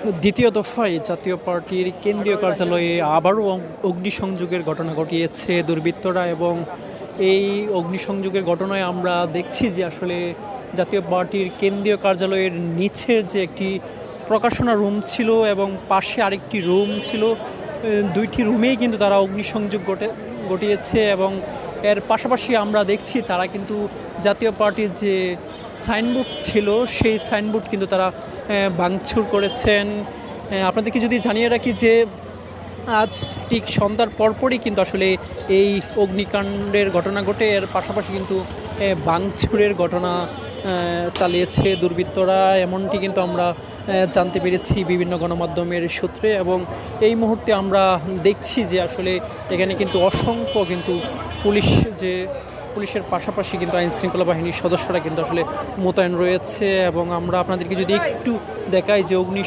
দ্বিতীয় দফায় জাতীয় পার্টির কেন্দ্রীয় কার্যালয়ে আবারও অগ- অগ্নিসংযোগের ঘটনা ঘটিয়েছে দুর্বৃত্তরা এবং এই অগ্নিসংযোগের ঘটনায় আমরা দেখছি যে আসলে জাতীয় পার্টির কেন্দ্রীয় কার্যালয়ের নিচের যে একটি প্রকাশনা রুম ছিল এবং পাশে আরেকটি রুম ছিল দুইটি রুমেই কিন্তু তারা অগ্নিসংযোগ ঘটে ঘটিয়েছে এবং এর পাশাপাশি আমরা দেখছি তারা কিন্তু জাতীয় পার্টির যে সাইনবোর্ড ছিল সেই সাইনবোর্ড কিন্তু তারা ভাঙচুর করেছেন। আপনাদেরকে যদি জানিয়ে রাখি যে আজ ঠিক সন্ধ্যার পরপরই কিন্তু আসলে এই অগ্নিকাণ্ডের ঘটনা ঘটে। এর পাশাপাশি কিন্তু এ, ভাঙচুরের ঘটনা চালিয়েছে দুর্বৃত্তরা। এমনটি কিন্তু আমরা জানতে পেরেছি বিভিন্ন গণমাধ্যমের সূত্রে এবং এই মুহূর্তে আমরা দেখছি যে আসলে এখানে কিন্তু অসংখ্য কিন্তু পুলিশ যে পুলিশের পাশাপাশি কিন্তু আইন শৃঙ্খলা বাহিনীর সদস্যরা কিন্তু আসলে মোতায়েন রয়েছে এবং আমরা আপনাদেরকে যদি একটু দেখাই যে অগ্নি